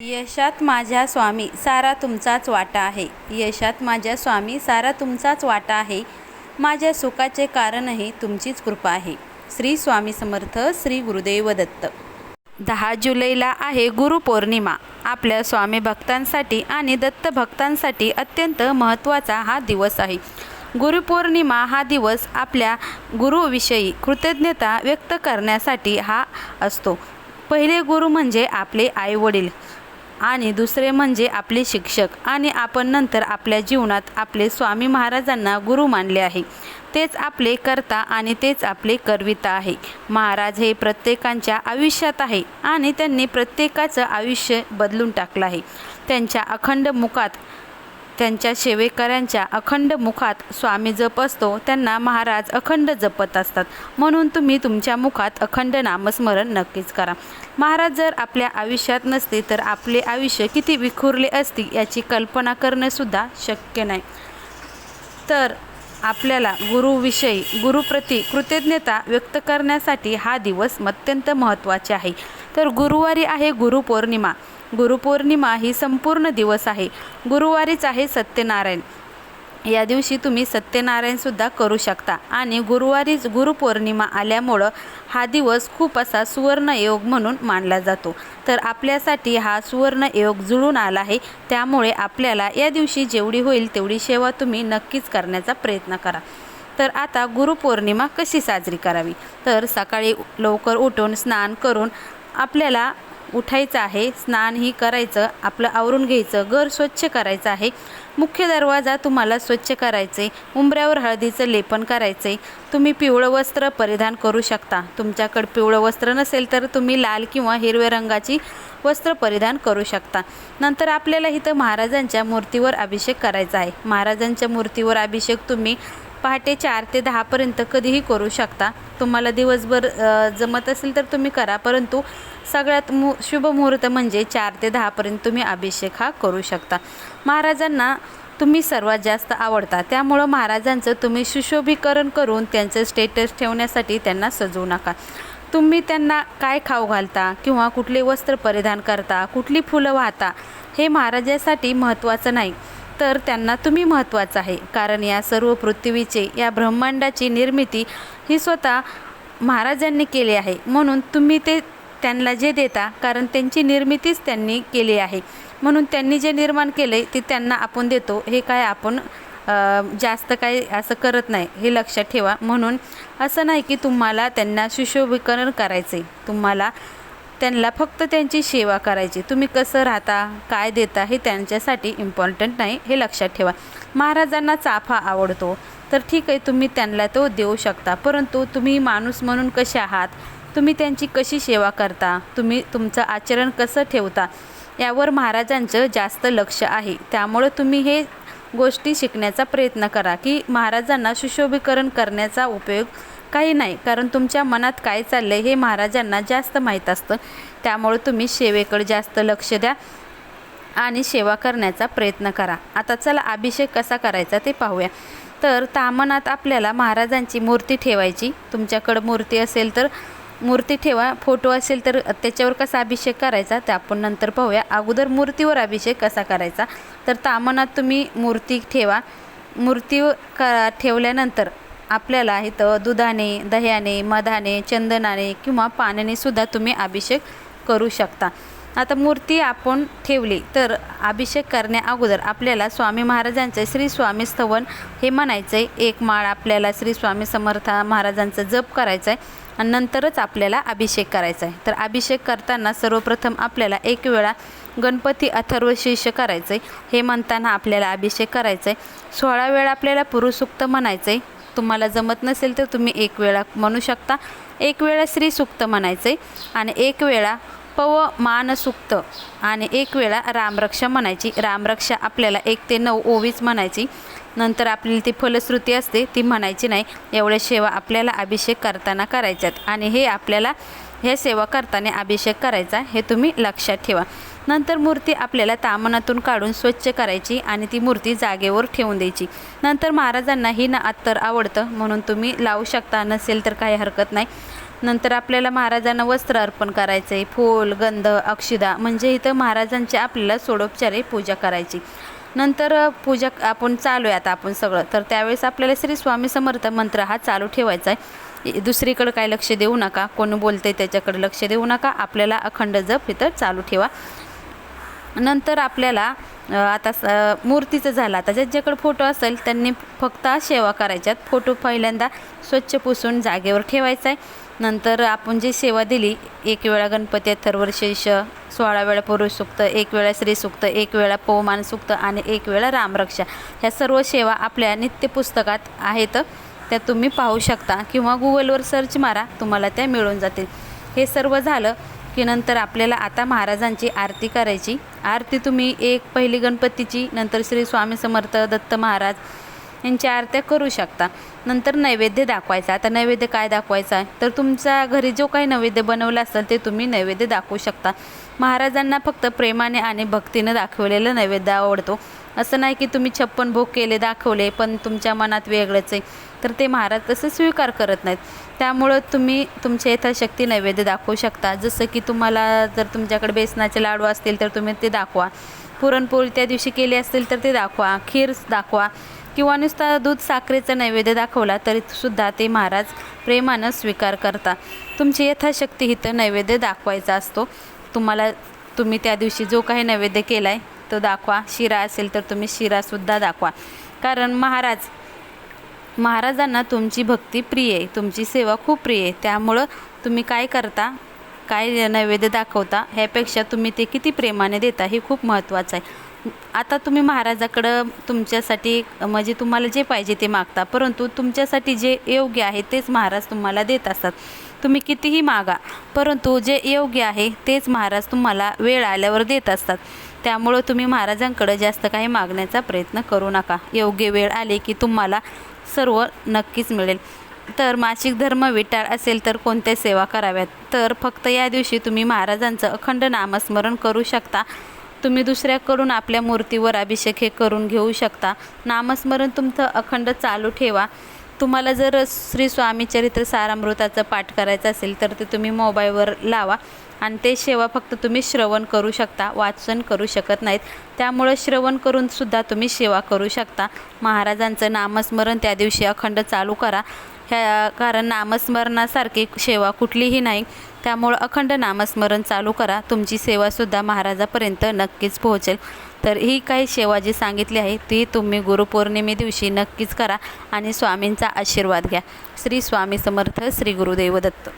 यशात माझ्या स्वामी सारा तुमचाच वाटा आहे. यशात माझ्या स्वामी सारा तुमचाच वाटा आहे. माझ्या सुखाचे कारणही तुमचीच कृपा आहे. श्री स्वामी समर्थ श्री गुरुदेव दत्त. दहा जुलैला आहे गुरुपौर्णिमा आपल्या स्वामी भक्तांसाठी आणि दत्त भक्तांसाठी अत्यंत महत्त्वाचा हा दिवस आहे. गुरुपौर्णिमा हा दिवस आपल्या गुरुविषयी कृतज्ञता व्यक्त करण्यासाठी हा असतो. पहिले गुरु म्हणजे आपले आईवडील. आणि दुसरे म्हणजे आपले शिक्षक. आणि आपण नंतर आपल्या जीवनात आपले स्वामी महाराजांना गुरु मानले आहे. तेच आपले कर्ता आणि तेच आपले करविता आहे. महाराज हे प्रत्येकांच्या आयुष्यात आहे आणि त्यांनी प्रत्येकाचं आयुष्य बदलून टाकलं आहे. त्यांच्या अखंड मुखात त्यांच्या सेवेकऱ्यांच्या अखंड मुखात स्वामी जप असतो त्यांना महाराज अखंड जपत असतात. म्हणून तुम्ही तुमच्या मुखात अखंड नामस्मरण नक्कीच करा. महाराज जर आपल्या आयुष्यात नसते तर आपले आयुष्य किती विखुरले असते याची कल्पना करणंसुद्धा शक्य नाही. तर आपल्याला गुरुविषयी गुरुप्रती कृतज्ञता व्यक्त करण्यासाठी हा दिवस अत्यंत महत्त्वाचे आहे. तर गुरुवारी आहे गुरुपौर्णिमा. गुरुपौर्णिमा ही संपूर्ण दिवस आहे. गुरुवारीच आहे सत्यनारायण. या दिवशी तुम्ही सत्यनारायणसुद्धा करू शकता. आणि गुरुवारीच गुरुपौर्णिमा आल्यामुळं हा दिवस खूप असा सुवर्णयोग म्हणून मानला जातो. तर आपल्यासाठी हा सुवर्णयोग जुळून आला आहे. त्यामुळे आपल्याला या दिवशी जेवढी होईल तेवढी सेवा तुम्ही नक्कीच करण्याचा प्रयत्न करा. तर आता गुरुपौर्णिमा कशी साजरी करावी? तर सकाळी लवकर उठून स्नान करून आपल्याला उठायचं आहे स्नानही करायचं आपलं आवरून घ्यायचं घर स्वच्छ करायचं आहे. मुख्य दरवाजा तुम्हाला स्वच्छ करायचे उंबऱ्यावर हळदीचं लेपन करायचे. तुम्ही पिवळं वस्त्र परिधान करू शकता. तुमच्याकडे पिवळं वस्त्र नसेल तर तुम्ही लाल किंवा हिरव्या रंगाची वस्त्र परिधान करू शकता. नंतर आपल्याला इथं महाराजांच्या मूर्तीवर अभिषेक करायचा आहे. महाराजांच्या मूर्तीवर अभिषेक तुम्ही पहाटे चार ते दहापर्यंत कधीही करू शकता. तुम्हाला दिवसभर जमत असेल तर तुम्ही करा परंतु सगळ्यात मु शुभ मुहूर्त म्हणजे चार ते दहापर्यंत तुम्ही अभिषेक हा करू शकता. महाराजांना तुम्ही सर्वात जास्त आवडता. त्यामुळं महाराजांचं तुम्ही सुशोभीकरण करून त्यांचं स्टेटस ठेवण्यासाठी त्यांना सजवू नका. तुम्ही त्यांना काय खाऊ घालता किंवा कुठले वस्त्र परिधान करता कुठली फुलं वाहता हे महाराजासाठी महत्त्वाचं नाही. तर त्यांना तुम्ही महत्त्वाचं आहे. कारण या सर्व पृथ्वीचे या ब्रह्मांडाची निर्मिती ही स्वतः महाराजांनी केली आहे. म्हणून तुम्ही ते त्यांना जे देता कारण त्यांची निर्मितीच त्यांनी केली आहे. म्हणून त्यांनी जे निर्माण केले ते त्यांना आपण देतो. हे काय आपण जास्त काही असं करत नाही. हे लक्षात ठेवा. म्हणून असं नाही की तुम्हाला त्यांना सुशोभीकरण करायचे तुम्हाला त्यांना फक्त त्यांची सेवा करायची. तुम्ही कसं राहता काय देता हे त्यांच्यासाठी इम्पॉर्टंट नाही हे लक्षात ठेवा. महाराजांना चाफा आवडतो. तर ठीक आहे तुम्ही त्यांना तो देऊ शकता. परंतु तुम्ही माणूस म्हणून कसे आहात? तुम्ही त्यांची कशी सेवा करता? तुम्ही तुमचं आचरण कसं ठेवता? यावर महाराजांचं जास्त लक्ष आहे. त्यामुळं तुम्ही हे गोष्टी शिकण्याचा प्रयत्न करा की महाराजांना सुशोभीकरण करण्याचा उपयोग काही नाही कारण तुमच्या मनात काय चाललं आहे हे महाराजांना जास्त माहीत असतं. त्यामुळे तुम्ही सेवेकडे जास्त लक्ष द्या आणि सेवा करण्याचा प्रयत्न करा. आता चला अभिषेक कसा करायचा ते पाहूया. तर तामनात आपल्याला महाराजांची मूर्ती ठेवायची. तुमच्याकडं मूर्ती असेल तर मूर्ती ठेवा. फोटो असेल तर त्याच्यावर कसा अभिषेक करायचा ते आपण नंतर पाहूया. अगोदर मूर्तीवर अभिषेक कसा करायचा? तर तामनात तुम्ही मूर्ती ठेवा. मूर्ती क ठेवल्यानंतर आपल्याला इथं दुधाने दह्याने मधाने चंदनाने किंवा पाण्याने सुद्धा तुम्ही अभिषेक करू शकता. आता मूर्ती आपण ठेवली तर अभिषेक करण्या अगोदर आपल्याला स्वामी महाराजांचे श्री स्वामी स्तवन हे म्हणायचं आहे एक माळ आपल्याला श्री स्वामी समर्थ महाराजांचं जप करायचं आहे आणि नंतरच आपल्याला अभिषेक करायचा आहे तर अभिषेक करताना सर्वप्रथम आपल्याला एक वेळा गणपती अथर्व करायचं आहे हे म्हणताना आपल्याला अभिषेक करायचं आहे सोळा वेळा आपल्याला पुरुषुक्त म्हणायचं आहे तुम्हाला जमत नसेल तर तुम्ही एक वेळा म्हणू शकता. एक वेळा श्रीसुक्त म्हणायचं आहे आणि एक वेळा पव मानसुक्त आणि एक वेळा रामरक्षा म्हणायची. रामरक्षा आपल्याला एक ते नऊ ओवीच म्हणायची. नंतर आपल्याला ती फलश्रुती असते ती म्हणायची नाही. एवढ्या सेवा आपल्याला अभिषेक करताना करायच्यात आणि हे आपल्याला हे सेवा करताना अभिषेक करायचा हे तुम्ही लक्षात ठेवा. नंतर मूर्ती आपल्याला तामनातून काढून स्वच्छ करायची आणि ती मूर्ती जागेवर ठेवून द्यायची. नंतर महाराजांना ही ना अत्तर आवडतं म्हणून तुम्ही लावू शकता नसेल तर काही हरकत नाही. नंतर आपल्याला महाराजांना वस्त्र अर्पण करायचं आहे फूल गंध अक्षिदा म्हणजे इथं महाराजांची आपल्याला सोडोपचारे पूजा करायची. नंतर पूजा आपण चालू आहे आता आपण सगळं. तर त्यावेळेस आपल्याला श्री स्वामी समर्थ मंत्र हा चालू ठेवायचा आहे दुसरीकडं काय लक्ष देऊ नका. कोण बोलते त्याच्याकडे लक्ष देऊ नका. आपल्याला अखंड जप इथं चालू ठेवा. नंतर आपल्याला आता स मूर्तीचं झालं. आता ज्याच्याकडे फोटो असेल त्यांनी फक्त सेवा करायच्यात. फोटो पहिल्यांदा स्वच्छ पुसून जागेवर ठेवायचा आहे नंतर आपण जी सेवा दिली एक वेळा गणपती अथर्वशीर्ष सोळा वेळा पुरुष सुक्त एक वेळा स्त्री सुक्त एक वेळा पवमान सुक्त आणि एक वेळा रामरक्षा. ह्या सर्व सेवा आपल्या नित्य पुस्तकात आहेत. त्या तुम्ही पाहू शकता. किंवा गुगलवर सर्च मारा तुम्हाला त्या मिळून जातील. हे सर्व झालं की नंतर आपल्याला आता महाराजांची आरती करायची. आरती तुम्ही एक पहिली गणपतीची नंतर श्री स्वामी समर्थ दत्त महाराज यांच्या आरत्या करू शकता. नंतर नैवेद्य दाखवायचा. आता नैवेद्य काय दाखवायचा? आहे तर तुमच्या घरी जो काही नैवेद्य बनवलं असेल ते तुम्ही नैवेद्य दाखवू शकता. महाराजांना फक्त प्रेमाने आणि भक्तीनं दाखवलेलं नैवेद्य आवडतो. असं नाही की तुम्ही छप्पन भोग केले दाखवले पण तुमच्या मनात वेगळंच आहे. तर ते महाराज तसं स्वीकार करत नाहीत. त्यामुळं तुम्ही तुमच्या यथाशक्ती नैवेद्य दाखवू शकता. जसं की तुम्हाला जर तुमच्याकडे बेसनाचे लाडू असतील तर तुम्ही ते दाखवा. पुरणपोळी त्या दिवशी केली असतील तर ते दाखवा. खीर दाखवा. किंवा नुसता दूध साखरेचा नैवेद्य दाखवला तरीसुद्धा ते महाराज प्रेमानं स्वीकार करता. तुमची यथाशक्ती इथं नैवेद्य दाखवायचा असतो. तुम्हाला तुम्ही त्या दिवशी जो काही नैवेद्य केला आहे तो दाखवा. शिरा असेल तर तुम्ही शिरासुद्धा दाखवा. कारण महाराज महाराजांना तुमची भक्ती प्रिय आहे. तुमची सेवा खूप प्रिय आहे. त्यामुळं तुम्ही काय करता काय नैवेद्य दाखवता ह्यापेक्षा तुम्ही ते किती प्रेमाने देता हे खूप महत्त्वाचं आहे. आता तुम्ही महाराजाकडं तुमच्यासाठी म्हणजे तुम्हाला जे पाहिजे ते मागता परंतु तुमच्यासाठी जे योग्य आहे तेच महाराज तुम्हाला देत असतात. तुम्ही कितीही मागा परंतु जे योग्य आहे तेच महाराज तुम्हाला वेळ आल्यावर देत असतात. त्यामुळं तुम्ही महाराजांकडं जास्त काही मागण्याचा प्रयत्न करू नका. योग्य वेळ आली की तुम्हाला सर्व नक्कीच मिळेल. तर मासिक धर्म विटाळ असेल तर कोणत्या सेवा कराव्यात? तर फक्त या दिवशी तुम्ही महाराजांचं अखंड नामस्मरण करू शकता. तुम्ही दुसऱ्याकडून आपल्या मूर्तीवर अभिषेक हे करून घेऊ शकता. नामस्मरण तुमचं अखंड चालू ठेवा. तुम्हाला जर श्री स्वामी चरित्र सारामृताचं पाठ करायचं असेल तर ते तुम्ही मोबाईलवर लावा. आणि ते सेवा फक्त तुम्ही श्रवण करू शकता वाचन करू शकत नाहीत. त्यामुळं श्रवण करूनसुद्धा तुम्ही सेवा करू शकता. महाराजांचं नामस्मरण त्या दिवशी अखंड चालू करा. ह्या कारण नामस्मरणासारखी सेवा कुठलीही नाही. त्यामुळं अखंड नामस्मरण चालू करा. तुमची सेवासुद्धा महाराजापर्यंत नक्कीच पोहोचेल. तर ही काही सेवा जी सांगितली आहे ती तुम्ही गुरुपौर्णिमे दिवशी नक्कीच करा आणि स्वामींचा आशीर्वाद घ्या. श्री स्वामी समर्थ श्री गुरुदेव दत्त.